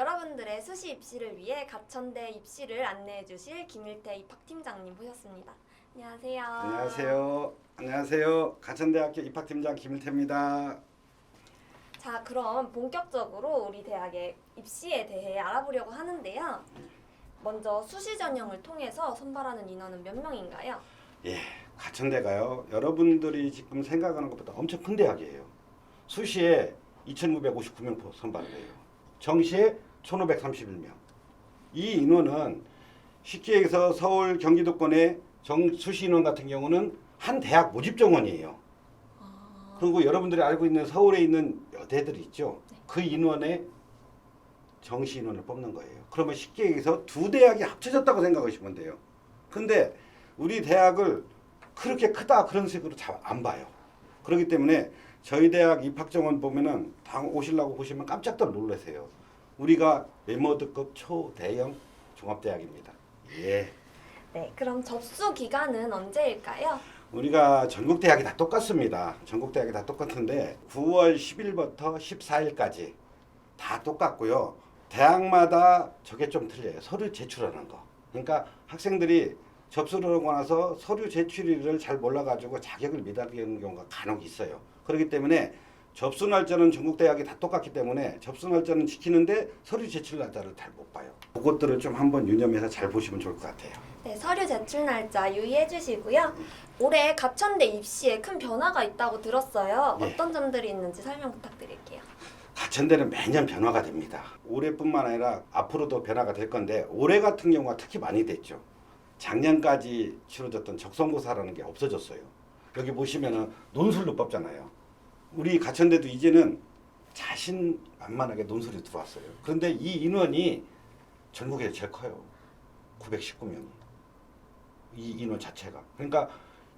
여러분들의 수시 입시를 위해 가천대 입시를 안내해 주실 김일태 입학팀장님 모셨습니다. 안녕하세요. 안녕하세요. 안녕하세요. 가천대학교 입학팀장 김일태입니다. 자, 그럼 본격적으로 우리 대학의 입시에 대해 알아보려고 하는데요. 먼저 수시 전형을 통해서 선발하는 인원은 몇 명인가요? 예, 가천대가요. 여러분들이 지금 생각하는 것보다 엄청 큰 대학이에요. 수시에 2,959명 선발을 해요. 정시에 1,531명. 이 인원은 쉽게 얘기해서 서울 경기도권의 정 수시 인원 같은 경우는 한 대학 모집 정원이에요. 그리고 여러분들이 알고 있는 서울에 있는 여대들이 있죠. 그 인원의 정시 인원을 뽑는 거예요. 그러면 쉽게 얘기해서 두 대학이 합쳐졌다고 생각하시면 돼요. 근데 우리 대학을 그렇게 크다 그런 식으로 잘 안 봐요. 그렇기 때문에 저희 대학 입학 정원 보면은 당 오시려고 보시면 깜짝도 놀라세요. 우리가 메모드급 초대형 종합대학입니다. 예. 네, 그럼 접수 기간은 언제일까요? 우리가 전국 대학이 다 똑같습니다. 전국 대학이 다 똑같은데 9월 10일부터 14일까지 다 똑같고요. 대학마다 저게 좀 틀려요. 서류 제출하는 거. 그러니까 학생들이 접수를 하고 나서 서류 제출일을 잘 몰라가지고 자격을 미달리는 경우가 간혹 있어요. 그렇기 때문에 접수 날짜는 전국 대학이 다 똑같기 때문에 접수 날짜는 지키는데 서류 제출 날짜를 잘 못 봐요. 그것들을 좀 한번 유념해서 잘 보시면 좋을 것 같아요. 네, 서류 제출 날짜 유의해 주시고요. 올해 가천대 입시에 큰 변화가 있다고 들었어요. 예. 어떤 점들이 있는지 설명 부탁드릴게요. 가천대는 매년 변화가 됩니다. 올해뿐만 아니라 앞으로도 변화가 될 건데 올해 같은 경우가 특히 많이 됐죠. 작년까지 치러졌던 적성고사라는 게 없어졌어요. 여기 보시면은 논술로 뽑잖아요. 우리 가천대도 이제는 자신 만만하게 논술이 들어왔어요. 그런데 이 인원이 전국에 제일 커요. 919명이. 이 인원 자체가. 그러니까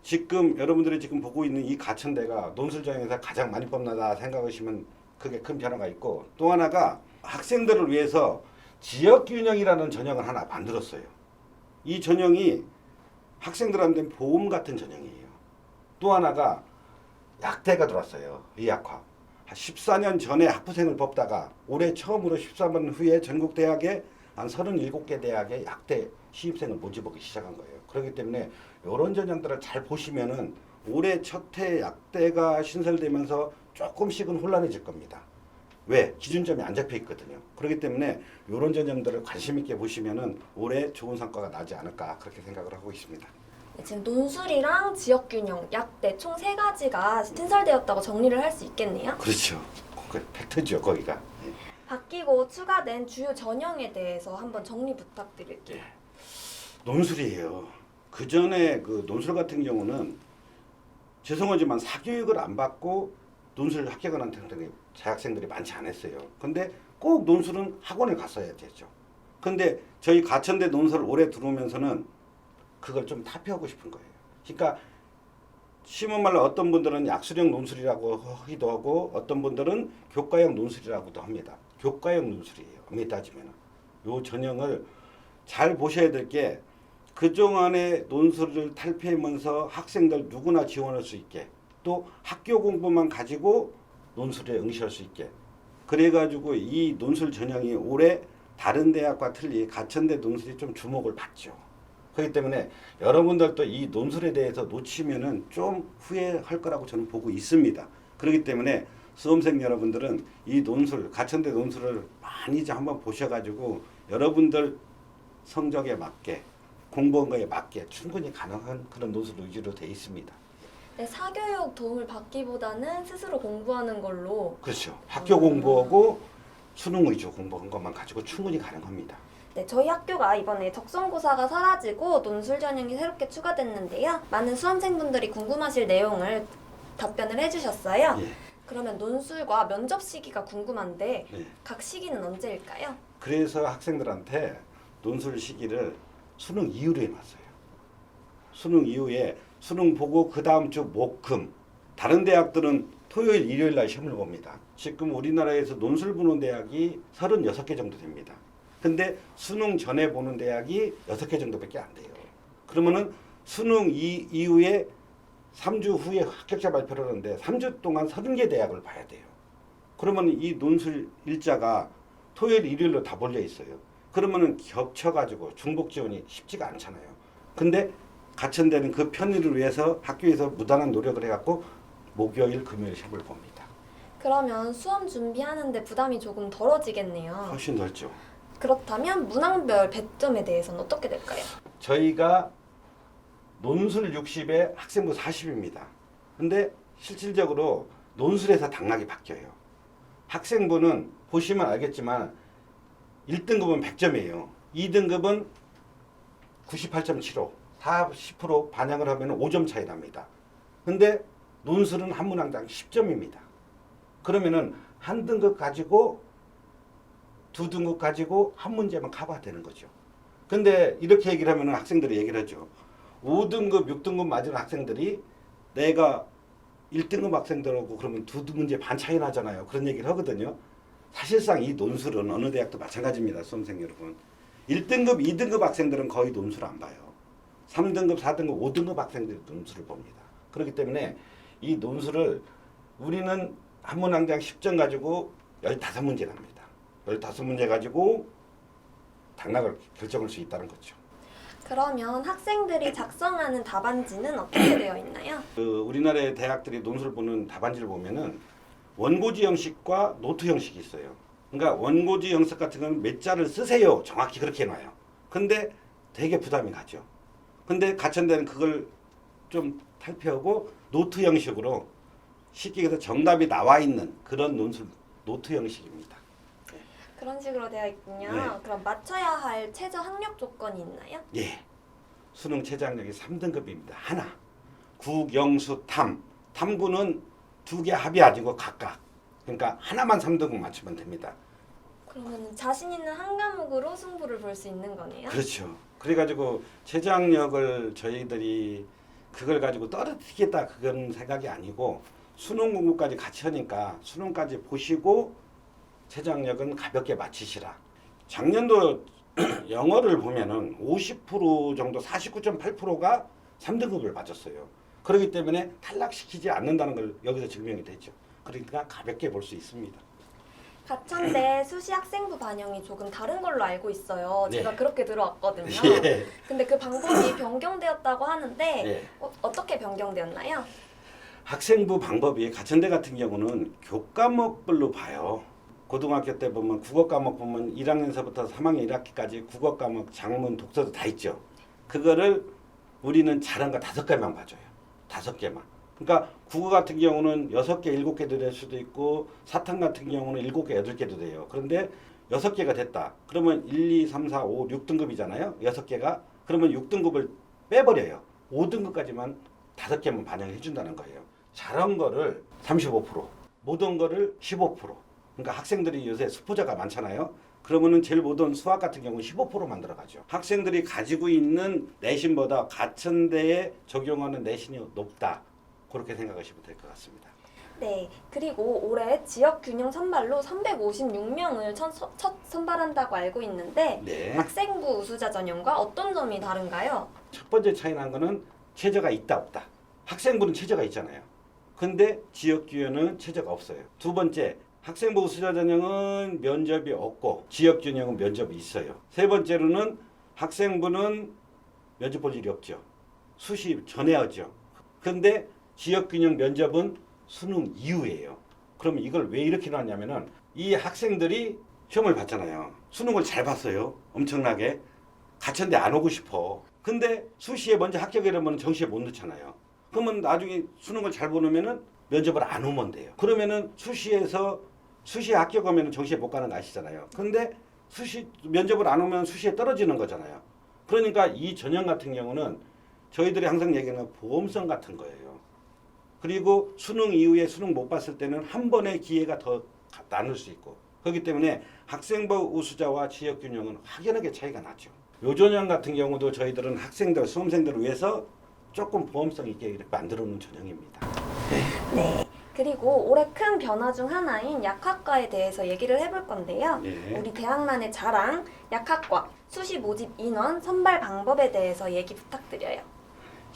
지금 여러분들이 지금 보고 있는 이 가천대가 논술 전형에서 가장 많이 뽑는다 생각하시면 그게 큰 변화가 있고 또 하나가 학생들을 위해서 지역 균형이라는 전형을 하나 만들었어요. 이 전형이 학생들한테 보험 같은 전형이에요. 또 하나가 약대가 들어왔어요. 의학과. 한 14년 전에 학부생을 뽑다가 올해 처음으로 13년 후에 전국 대학에 한 37개 대학의 약대 시입생을 모집하기 시작한 거예요. 그렇기 때문에 이런 전형들을 잘 보시면은 올해 첫해 약대가 신설되면서 조금씩은 혼란해질 겁니다. 왜? 기준점이 안 잡혀 있거든요. 그렇기 때문에 이런 전형들을 관심 있게 보시면은 올해 좋은 성과가 나지 않을까 그렇게 생각을 하고 있습니다. 네, 지금 논술이랑 지역균형, 약대 총 세 가지가 신설되었다고 정리를 할 수 있겠네요. 그렇죠. 그 팩트죠, 거기가. 예. 바뀌고 추가된 주요 전형에 대해서 한번 정리 부탁드릴게요. 예. 논술이에요. 그 전에 그 논술 같은 경우는 죄송하지만 사교육을 안 받고 논술 합격하는 학생들이 재학생들이 많지 않았어요. 근데 꼭 논술은 학원에 갔어야 되죠. 근데 저희 가천대 논술을 올해 들어오면서는 그걸 좀 타표하고 싶은 거예요. 그러니까 쉬운 말로 어떤 분들은 약수령 논술이라고 하기도 하고 어떤 분들은 교과형 논술이라고도 합니다. 교과형 논술이에요. 엄밀히 따지면 요 전형을 잘 보셔야 될 게 그동안의 논술을 탈피하면서 학생들 누구나 지원할 수 있게 또 학교 공부만 가지고 논술에 응시할 수 있게 그래가지고 이 논술 전형이 올해 다른 대학과 틀리 가천대 논술이 좀 주목을 받죠. 그렇기 때문에 여러분들도 이 논술에 대해서 놓치면은 좀 후회할 거라고 저는 보고 있습니다. 그렇기 때문에 수험생 여러분들은 이 논술, 가천대 논술을 많이 좀 한번 보셔가지고 여러분들 성적에 맞게 공부한 거에 맞게 충분히 가능한 그런 논술 위주로 돼 있습니다. 네, 사교육 도움을 받기보다는 스스로 공부하는 걸로 그렇죠. 학교 공부하고 수능 위주 공부한 것만 가지고 충분히 가능합니다. 네, 저희 학교가 이번에 적성고사가 사라지고 논술 전형이 새롭게 추가됐는데요. 많은 수험생분들이 궁금하실 내용을 답변을 해주셨어요. 예. 그러면 논술과 면접 시기가 궁금한데 네. 각 시기는 언제일까요? 그래서 학생들한테 논술 시기를 수능 이후로 해놨어요. 수능 이후에 수능 보고 그 다음 주 목금 다른 대학들은 토요일 일요일 날 시험을 봅니다. 지금 우리나라에서 논술 보는 대학이 36개 정도 됩니다. 근데 수능 전에 보는 대학이 6개 정도밖에 안 돼요. 그러면은 수능 이, 이후에 3주 후에 합격자 발표를 하는데 3주 동안 30개 대학을 봐야 돼요. 그러면 이 논술 일자가 토요일 일요일로 다 몰려 있어요. 그러면은 겹쳐가지고 중복 지원이 쉽지가 않잖아요. 근데 가천대는 그 편의를 위해서 학교에서 무단한 노력을 해갖고 목요일 금요일 시험을 봅니다. 그러면 수험 준비하는데 부담이 조금 덜어지겠네요. 훨씬 넓죠. 그렇다면 문항별 배점에 대해서는 어떻게 될까요? 저희가 논술 60에 학생부 40입니다. 근데 실질적으로 논술에서 당락이 바뀌어요. 학생부는 보시면 알겠지만 1등급은 100점이에요. 2등급은 98.75, 40% 반영을 하면 5점 차이 납니다. 근데 논술은 한 문항당 10점입니다. 그러면은 한 등급 가지고 두 등급 가지고 한 문제만 커버가 되는 거죠. 근데 이렇게 얘기를 하면 학생들이 얘기를 하죠. 5등급, 6등급 맞은 학생들이 내가 1등급 학생들하고 그러면 두 문제 반 차이 나잖아요. 그런 얘기를 하거든요. 사실상 이 논술은 어느 대학도 마찬가지입니다. 수험생 여러분. 1등급, 2등급 학생들은 거의 논술 안 봐요. 3등급, 4등급, 5등급 학생들이 논술을 봅니다. 그렇기 때문에 이 논술을 우리는 한 문항당 10점 가지고 15문제 납니다. 15문제 가지고 당락을 결정할 수 있다는 거죠. 그러면 학생들이 작성하는 답안지는 어떻게 되어 있나요? 그 우리나라의 대학들이 논술 보는 답안지를 보면은 원고지 형식과 노트 형식이 있어요. 그러니까 원고지 형식 같은 건 몇 자를 쓰세요. 정확히 그렇게 해놔요. 근데 되게 부담이 가죠. 근데 가천대는 그걸 좀 탈피하고 노트 형식으로 쉽게 해서 정답이 나와 있는 그런 논술 노트 형식입니다. 그런 식으로 되어 있군요. 네. 그럼 맞춰야 할 최저 학력 조건이 있나요? 예. 수능 최저학력이 3등급입니다. 하나. 국, 영수, 탐. 탐구는 두 개 합이 아니고 각각. 그러니까 하나만 3등급 맞추면 됩니다. 그러면 자신 있는 한 과목으로 승부를 볼 수 있는 거네요. 그렇죠. 그래가지고 최저학력을 저희들이 그걸 가지고 떨어뜨리겠다 그건 생각이 아니고 수능 공부까지 같이 하니까 수능까지 보시고 최저학력은 가볍게 맞추시라. 작년도 영어를 보면은 50% 정도 49.8%가 3등급을 맞았어요. 그렇기 때문에 탈락시키지 않는다는 걸 여기서 증명이 됐죠. 그러니까 가볍게 볼 수 있습니다. 가천대 수시 학생부 반영이 조금 다른 걸로 알고 있어요. 네. 제가 그렇게 들어왔거든요. 예. 근데 그 방법이 변경되었다고 하는데 예. 어, 어떻게 변경되었나요? 학생부 방법이 가천대 같은 경우는 교과목별로 봐요. 고등학교 때 보면 국어 과목 보면 1학년서부터 3학년 1학기까지 국어 과목, 장문, 독서도 다 있죠. 그거를 우리는 잘한 거 다섯 개만 봐줘요. 다섯 개만. 그러니까 국어 같은 경우는 여섯 개, 일곱 개도 될 수도 있고 사탕 같은 경우는 일곱 개, 여덟 개도 돼요. 그런데 여섯 개가 됐다. 그러면 1, 2, 3, 4, 5, 6등급이잖아요. 여섯 개가. 그러면 6등급을 빼버려요. 5등급까지만 다섯 개만 반영해 준다는 거예요. 잘한 거를 35%, 못한 거를 15%. 그러니까 학생들이 요새 수포자가 많잖아요. 그러면은 제일 못한 수학 같은 경우는 15% 만들어 가죠. 학생들이 가지고 있는 내신보다 가천대에 적용하는 내신이 높다. 그렇게 생각하시면 될 것 같습니다. 네. 그리고 올해 지역 균형 선발로 356명을 첫, 첫 선발한다고 알고 있는데 네. 학생부 우수자 전형과 어떤 점이 다른가요? 첫 번째 차이 난 거는 최저가 있다 없다. 학생부는 최저가 있잖아요. 근데 지역 기회는 최저가 없어요. 두 번째 학생부 수자 전형은 면접이 없고 지역 균형은 면접이 있어요. 세 번째로는 학생부는 면접 볼 일이 없죠. 수시 전에 하죠. 근데 지역 균형 면접은 수능 이후예요. 그럼 이걸 왜 이렇게 놨냐면은 이 학생들이 시험을 봤잖아요. 수능을 잘 봤어요. 엄청나게. 가천대 안 오고 싶어. 근데 수시에 먼저 합격이라면 정시에 못 넣잖아요. 그러면 나중에 수능을 잘 보면은 면접을 안 오면 돼요. 그러면은 수시에서 수시에 합격하면 정시에 못 가는 거 아시잖아요. 근데 수시 면접을 안 오면 수시에 떨어지는 거잖아요. 그러니까 이 전형 같은 경우는 저희들이 항상 얘기하는 보험성 같은 거예요. 그리고 수능 이후에 수능 못 봤을 때는 한 번의 기회가 더 가- 나눌 수 있고 그렇기 때문에 학생부 우수자와 지역 균형은 확연하게 차이가 나죠. 요전형 같은 경우도 저희들은 학생들, 수험생들을 위해서 조금 보험성 있게 이렇게 만들어 놓은 전형입니다. 네. 그리고 올해 큰 변화 중 하나인 약학과에 대해서 얘기를 해볼 건데요. 예. 우리 대학만의 자랑 약학과 수시 모집 인원 선발 방법에 대해서 얘기 부탁드려요.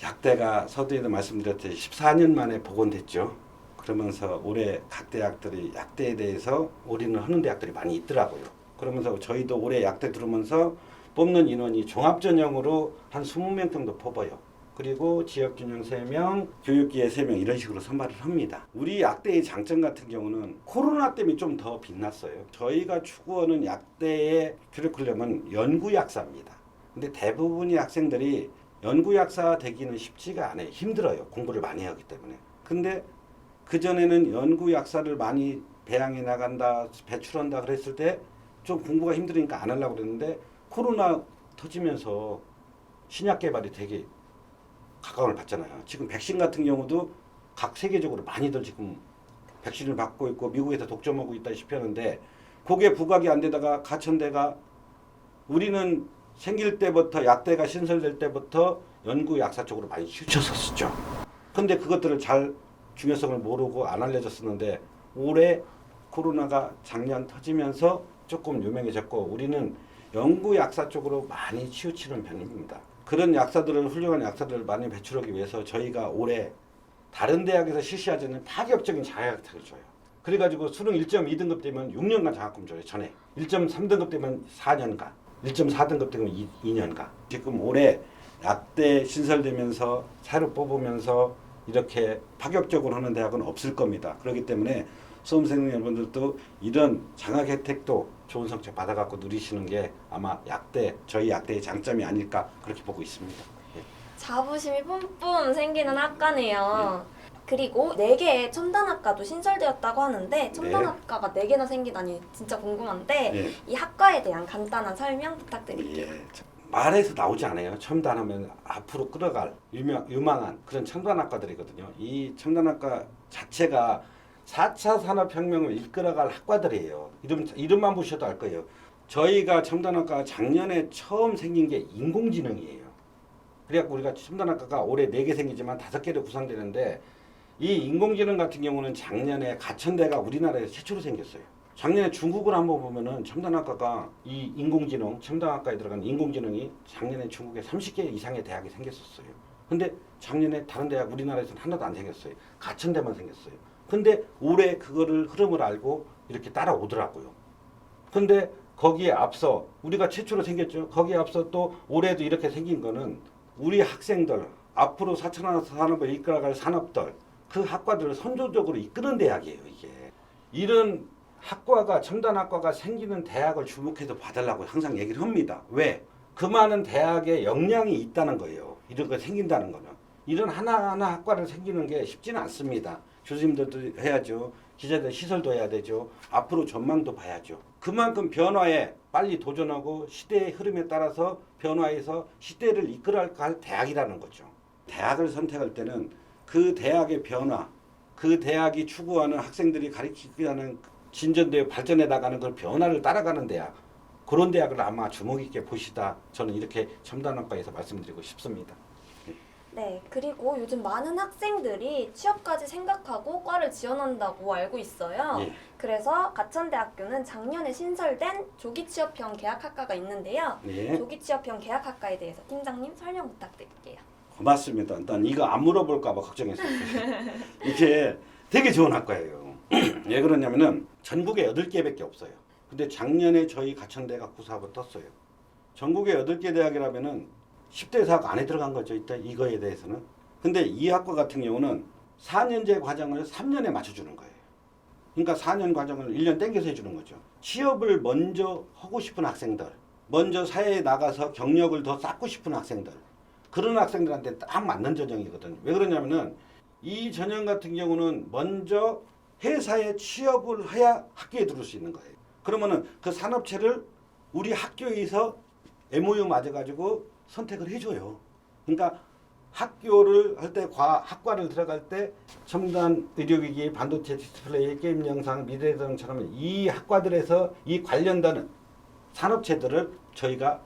약대가 서두에도 말씀드렸듯이 14년 만에 복원됐죠. 그러면서 올해 각 대학들이 약대에 대해서 올인을 하는 대학들이 많이 있더라고요. 그러면서 저희도 올해 약대 들어오면서 뽑는 인원이 종합 전형으로 한 20명 정도 뽑아요. 그리고 지역 균형 3명, 교육기에 3명 이런 식으로 선발을 합니다. 우리 약대의 장점 같은 경우는 코로나 때문에 좀 더 빛났어요. 저희가 추구하는 약대의 큐리큘럼은 연구 약사입니다. 근데 대부분의 학생들이 연구 약사 되기는 쉽지가 않아요. 힘들어요. 공부를 많이 하기 때문에. 근데 그 전에는 연구 약사를 많이 배양해 나간다, 배출한다 그랬을 때 좀 공부가 힘드니까 안 하려고 그랬는데 코로나 터지면서 신약 개발이 되게 가까움을 받잖아요. 지금 백신 같은 경우도 각 세계적으로 많이들 지금 백신을 받고 있고 미국에서 독점하고 있다시피 하는데 그게 부각이 안 되다가 가천대가 우리는 생길 때부터 약대가 신설될 때부터 연구 약사 쪽으로 많이 치우쳤었죠. 근데 그것들을 잘 중요성을 모르고 안 알려졌었는데 올해 코로나가 작년 터지면서 조금 유명해졌고 우리는 연구 약사 쪽으로 많이 치우치는 편입니다. 그런 약사들을 훌륭한 약사들을 많이 배출하기 위해서 저희가 올해 다른 대학에서 실시하지 않는 파격적인 자격을 줘요. 그래가지고 수능 1.2등급 되면 6년간 장학금 줘요. 전에 1.3등급 되면 4년간, 1.4등급 되면 2, 2년간. 지금 올해 약대 신설되면서 새로 뽑으면서 이렇게 파격적으로 하는 대학은 없을 겁니다. 그렇기 때문에 수험생 여러분들도 이런 장학 혜택도 좋은 성적 받아갖고 누리시는 게 아마 약대 저희 약대의 장점이 아닐까 그렇게 보고 있습니다. 예. 자부심이 뿜뿜 생기는 학과네요. 그리고 네개의 첨단학과도 신설되었다고 하는데 첨단학과가 네개나 생기다니 진짜 궁금한데 예. 이 학과에 대한 간단한 설명 부탁드릴게요. 예. 말에서 나오지 않아요. 첨단하면 앞으로 끌어갈 유명, 유망한 그런 첨단학과들이거든요. 이 첨단학과 자체가 4차 산업혁명을 이끌어갈 학과들이에요. 이름, 이름만 보셔도 알 거예요. 저희가 첨단학과 작년에 처음 생긴 게 인공지능이에요. 그래갖고 우리가 첨단학과가 올해 4개 생기지만 5개로 구성되는데 이 인공지능 같은 경우는 작년에 가천대가 우리나라에서 최초로 생겼어요. 작년에 중국을 한번 보면은 첨단학과가 이 인공지능 첨단학과에 들어간 인공지능이 작년에 중국에 30개 이상의 대학이 생겼었어요. 근데 작년에 다른 대학 우리나라에서는 하나도 안 생겼어요. 가천대만 생겼어요. 근데 올해 그거를 흐름을 알고 이렇게 따라오더라고요. 근데 거기에 앞서 우리가 최초로 생겼죠. 거기에 앞서 또 올해도 이렇게 생긴 거는 우리 학생들 앞으로 4차 산업을 이끌어갈 산업들 그 학과들을 선조적으로 이끄는 대학이에요. 이게 이런 학과가 첨단 학과가 생기는 대학을 주목해서 봐달라고 항상 얘기를 합니다. 왜? 그 많은 대학에 역량이 있다는 거예요. 이런 거 생긴다는 거는 이런 하나하나 학과를 생기는 게 쉽지는 않습니다. 교수님들도 해야죠. 기자들 시설도 해야 되죠. 앞으로 전망도 봐야죠. 그만큼 변화에 빨리 도전하고 시대의 흐름에 따라서 변화해서 시대를 이끌어갈 대학이라는 거죠. 대학을 선택할 때는 그 대학의 변화, 그 대학이 추구하는 학생들이 가리키기 하는 진전되어 발전해 나가는 그 변화를 따라가는 대학 그런 대학을 아마 주목 있게 보시다 저는 이렇게 첨단학과에서 말씀드리고 싶습니다. 네, 그리고 요즘 많은 학생들이 취업까지 생각하고 과를 지원한다고 알고 있어요. 예. 그래서 가천대학교는 작년에 신설된 조기 취업형 계약학과가 있는데요. 네. 조기 취업형 계약학과에 대해서 팀장님 설명 부탁드릴게요. 고맙습니다. 난 이거 안 물어볼까봐 걱정했었어요. 이게 되게 좋은 학과예요. 왜 그러냐면은 전국에 8개밖에 없어요. 근데 작년에 저희 가천대가 구사하고 떴어요. 전국에 8개 대학이라면은 10대 사학 안에 들어간 거죠. 일단 이거에 대해서는. 근데 이 학과 같은 경우는 4년제 과정을 3년에 맞춰주는 거예요. 그러니까 4년 과정을 1년 땡겨서 해주는 거죠. 취업을 먼저 하고 싶은 학생들, 먼저 사회에 나가서 경력을 더 쌓고 싶은 학생들, 그런 학생들한테 딱 맞는 전형이거든요. 왜 그러냐면은 이 전형 같은 경우는 먼저 회사에 취업을 해야 학교에 들어올 수 있는 거예요. 그러면은 그 산업체를 우리 학교에서 MOU 맞아가지고 선택을 해줘요. 그러니까 학교를 할 때 과 학과를 들어갈 때 첨단 의료기기, 반도체 디스플레이, 게임 영상, 미래자동처럼 이 학과들에서 이 관련되는 산업체들을 저희가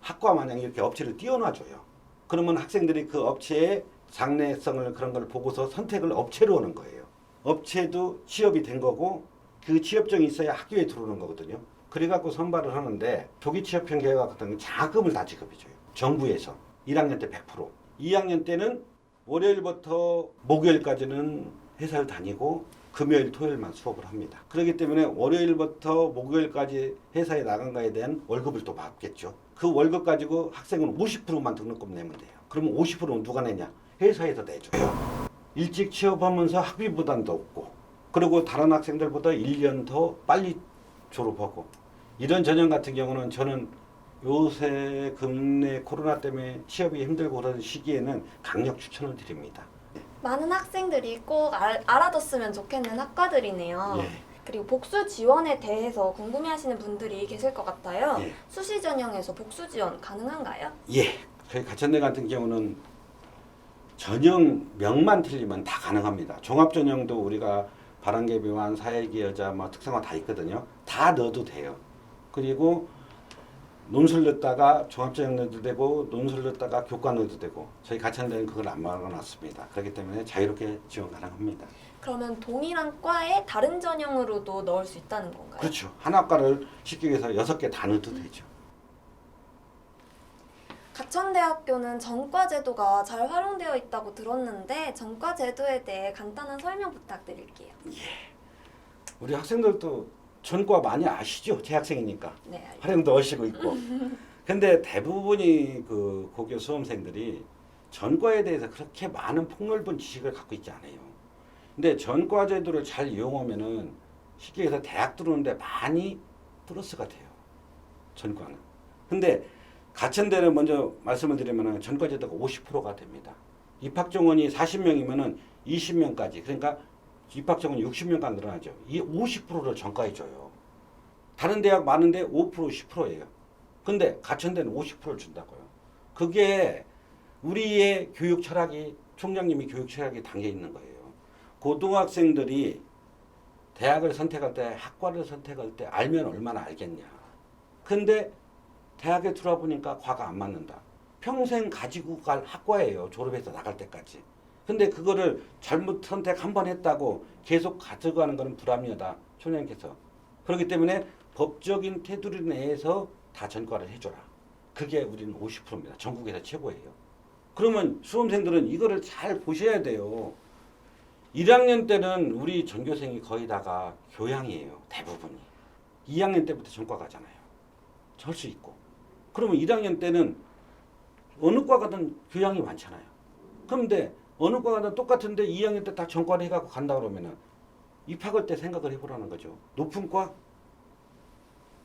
학과 마냥 이렇게 업체를 띄워놔줘요. 그러면 학생들이 그 업체의 장래성을 그런 걸 보고서 선택을 업체로 하는 거예요. 업체도 취업이 된 거고 그 취업증이 있어야 학교에 들어오는 거거든요. 그래갖고 선발을 하는데 조기 취업형 계획 같은 경우 자금을 다 지급해줘요. 정부에서 1학년 때 100%. 2학년 때는 월요일부터 목요일까지는 회사를 다니고 금요일 토요일만 수업을 합니다. 그렇기 때문에 월요일부터 목요일까지 회사에 나간 거에 대한 월급을 또 받겠죠. 그 월급 가지고 학생은 50%만 등록금 내면 돼요. 그러면 50%는 누가 내냐? 회사에서 내줘요. 일찍 취업하면서 학비 부담도 없고 그리고 다른 학생들보다 1년 더 빨리 졸업하고 이런 전형 같은 경우는 저는 요새 국내 코로나 때문에 취업이 힘들고 그런 시기에는 강력 추천을 드립니다. 많은 학생들이 꼭 알, 알아뒀으면 좋겠는 학과들이네요. 예. 그리고 복수 지원에 대해서 궁금해하시는 분들이 계실 것 같아요. 예. 수시 전형에서 복수 지원 가능한가요? 예. 저희 가천대 같은 경우는 전형 명만 틀리면 다 가능합니다. 종합 전형도 우리가 바람개 비환, 사회기 여자, 뭐 특성화 다 있거든요. 다 넣어도 돼요. 그리고 논술 넣다가 종합 전형 넣어도 되고 논술 넣다가 교과 넣어도 되고 저희 가천대는 그걸 안 막아놨습니다. 그렇기 때문에 자유롭게 지원 가능합니다. 그러면 동일한 과에 다른 전형으로도 넣을 수 있다는 건가요? 그렇죠. 한 학과를 쉽게 해서 여섯 개 다 넣어도 되죠. 가천대학교는 전과 제도가 잘 활용되어 있다고 들었는데 전과 제도에 대해 간단한 설명 부탁드릴게요. 우리 학생들도 전과 많이 아시죠? 재학생이니까. 네. 활용도 하시고 있고. 근데 대부분이 그 고교 수험생들이 전과에 대해서 그렇게 많은 폭넓은 지식을 갖고 있지 않아요. 근데 전과 제도를 잘 이용하면은 쉽게 해서 대학 들어오는데 많이 플러스가 돼요. 전과는. 근데 가천대는 먼저 말씀을 드리면은 전과 제도가 50%가 됩니다. 입학 정원이 40명이면은 20명까지 그러니까 입학 정원이 60명까지 늘어나죠. 이 50%를 전과해 줘요. 다른 대학 많은데 5% 10%예요. 근데 가천대는 50%를 준다고요. 그게 우리의 교육 철학이 총장님이 교육 철학이 담겨 있는 거예요. 고등학생들이 대학을 선택할 때 학과를 선택할 때 알면 얼마나 알겠냐. 근데 대학에 들어와 보니까 과가 안 맞는다. 평생 가지고 갈 학과예요. 졸업해서 나갈 때까지. 근데 그거를 잘못 선택 한 번 했다고 계속 가져가는 것은 불합리하다. 총장님께서. 그렇기 때문에 법적인 테두리 내에서 다 전과를 해줘라. 그게 우리는 50%입니다. 전국에서 최고예요. 그러면 수험생들은 이거를 잘 보셔야 돼요. 1학년 때는 우리 전교생이 거의 다가 교양이에요. 대부분이. 2학년 때부터 전과 가잖아요. 할수 있고. 그러면 1학년 때는 어느 과 가든 교양이 많잖아요. 그런데 어느 과 가든 똑같은데 2학년 때 다 전과를 해갖고 간다 그러면은 입학할 때 생각을 해보라는 거죠. 높은 과?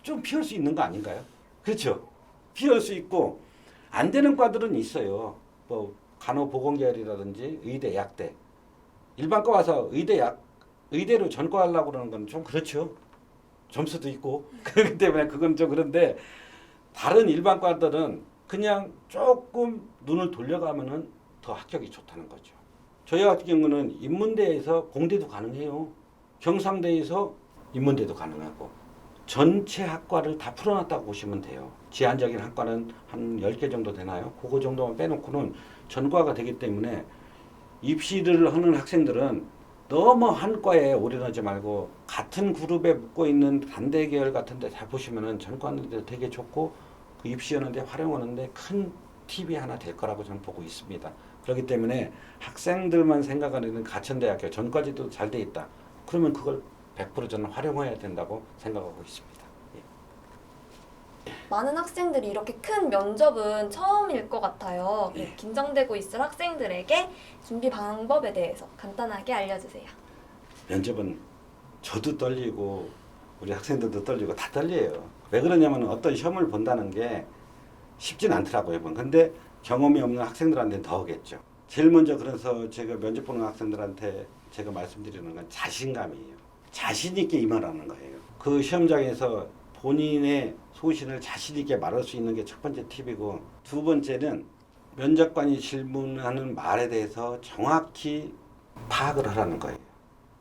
좀 피할 수 있는 거 아닌가요? 그렇죠. 피할 수 있고 안 되는 과들은 있어요. 뭐 간호보건계열이라든지 의대, 약대. 일반과 와서 의대, 약 의대로 전과하려고 그러는 건 좀 그렇죠. 점수도 있고 그렇기 때문에 그건 좀 그런데 다른 일반과들은 그냥 조금 눈을 돌려가면은 더 합격이 좋다는 거죠. 저희 같은 경우는 인문대에서 공대도 가능해요. 경상대에서 인문대도 가능하고 전체 학과를 다 풀어놨다고 보시면 돼요. 제한적인 학과는 한 10개 정도 되나요? 그거 정도만 빼놓고는 전과가 되기 때문에 입시를 하는 학생들은 너무 한 과에 올인하지 말고 같은 그룹에 묶고 있는 단대 계열 같은 데 다 보시면은 전과하는데 되게 좋고 그 입시하는데 활용하는데 큰 팁이 하나 될 거라고 저는 보고 있습니다. 그렇기 때문에 학생들만 생각하는 가천대학교 전과지도 잘 돼 있다. 그러면 그걸 100% 저는 활용해야 된다고 생각하고 있습니다. 예. 많은 학생들이 이렇게 큰 면접은 처음일 것 같아요. 네, 예. 긴장되고 있을 학생들에게 준비 방법에 대해서 간단하게 알려주세요. 면접은 저도 떨리고 우리 학생들도 떨리고 다 떨려요. 왜 그러냐면 어떤 시험을 본다는 게 쉽진 않더라고요. 근데 경험이 없는 학생들한테는 더 하겠죠. 제일 먼저 그래서 제가 면접 보는 학생들한테 제가 말씀드리는 건 자신감이에요. 자신 있게 임하라는 거예요. 그 시험장에서 본인의 소신을 자신 있게 말할 수 있는 게 첫 번째 팁이고 두 번째는 면접관이 질문하는 말에 대해서 정확히 파악을 하라는 거예요.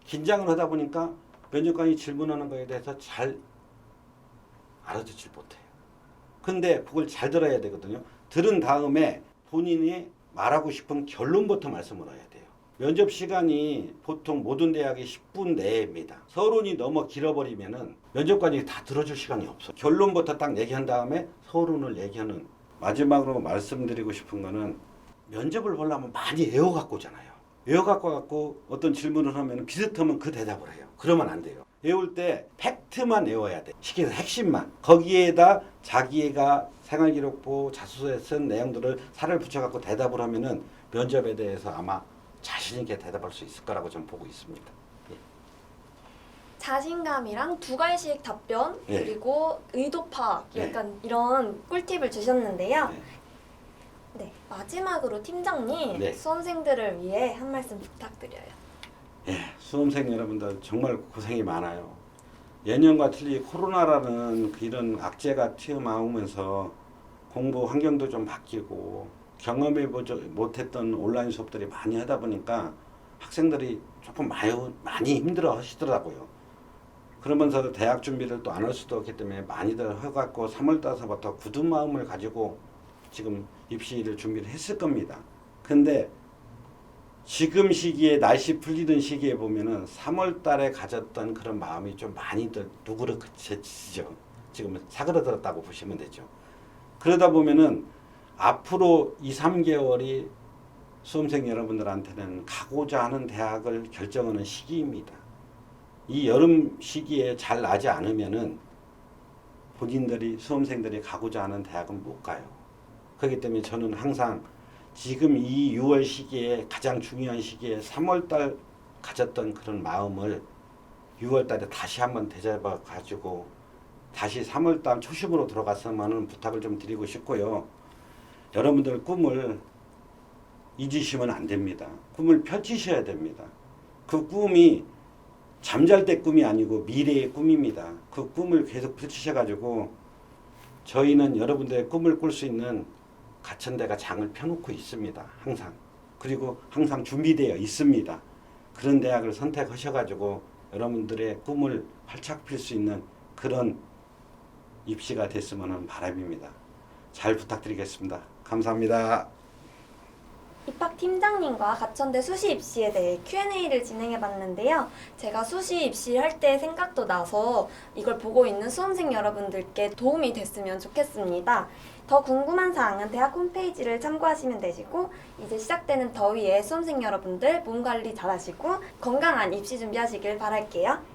긴장을 하다 보니까 면접관이 질문하는 거에 대해서 잘 알아듣질 못해요. 근데 그걸 잘 들어야 되거든요. 들은 다음에 본인이 말하고 싶은 결론부터 말씀을 해야 돼요. 면접 시간이 보통 모든 대학이 10분 내입니다. 서론이 너무 길어버리면은 면접관이 다 들어줄 시간이 없어. 결론부터 딱 얘기한 다음에 서론을 얘기하는 마지막으로 말씀드리고 싶은 거는 면접을 보려면 많이 애워갖고 오잖아요. 외워갖고 갖고 어떤 질문을 하면 비슷하면 그 대답을 해요. 그러면 안 돼요. 외울 때 팩트만 외워야 돼. 시키는 핵심만. 거기에다 자기가 생활기록부 자소서에 쓴 내용들을 살을 붙여갖고 대답을 하면은 면접에 대해서 아마 자신 있게 대답할 수 있을 거라고 저는 보고 있습니다. 자신감이랑 두 갈씩 답변 네. 그리고 의도 파악 네. 약간 이런 꿀팁을 주셨는데요. 네. 네 마지막으로 팀장님 네. 수험생들을 위해 한 말씀 부탁드려요. 예, 수험생 여러분들 정말 고생이 많아요. 예년과 틀리 코로나라는 그 이런 악재가 튀어나오면서 공부 환경도 좀 바뀌고 경험해 보지 못했던 온라인 수업들이 많이 하다 보니까 학생들이 조금 많이, 많이 힘들어 하시더라고요. 그러면서 대학 준비를 또 안 할 수도 없기 때문에 많이들 해갖고 3월 달서부터 굳은 마음을 가지고 지금 입시를 준비를 했을 겁니다. 근데 지금 시기에 날씨 풀리던 시기에 보면은 3월 달에 가졌던 그런 마음이 좀 많이들 누그러지죠. 지금 사그러들었다고 보시면 되죠. 그러다 보면은 앞으로 2, 3개월이 수험생 여러분들한테는 가고자 하는 대학을 결정하는 시기입니다. 이 여름 시기에 잘 나지 않으면은 본인들이 수험생들이 가고자 하는 대학은 못 가요. 그렇기 때문에 저는 항상 지금 이 6월 시기에 가장 중요한 시기에 3월 달 가졌던 그런 마음을 6월 달에 다시 한번 되잡아 가지고 다시 3월 달 초심으로 들어갔으면 부탁을 좀 드리고 싶고요. 여러분들 꿈을 잊으시면 안 됩니다. 꿈을 펼치셔야 됩니다. 그 꿈이 잠잘 때 꿈이 아니고 미래의 꿈입니다. 그 꿈을 계속 펼치셔가지고 저희는 여러분들의 꿈을 꿀 수 있는 가천대가 장을 펴놓고 있습니다. 항상. 그리고 항상 준비되어 있습니다. 그런 대학을 선택하셔가지고 여러분들의 꿈을 활짝 필 수 있는 그런 입시가 됐으면 하는 바람입니다. 잘 부탁드리겠습니다. 감사합니다. 입학 팀장님과 가천대 수시 입시에 대해 Q&A를 진행해 봤는데요. 제가 수시 입시 할 때 생각도 나서 이걸 보고 있는 수험생 여러분들께 도움이 됐으면 좋겠습니다. 더 궁금한 사항은 대학 홈페이지를 참고하시면 되시고 이제 시작되는 더위에 수험생 여러분들 몸 관리 잘하시고 건강한 입시 준비하시길 바랄게요.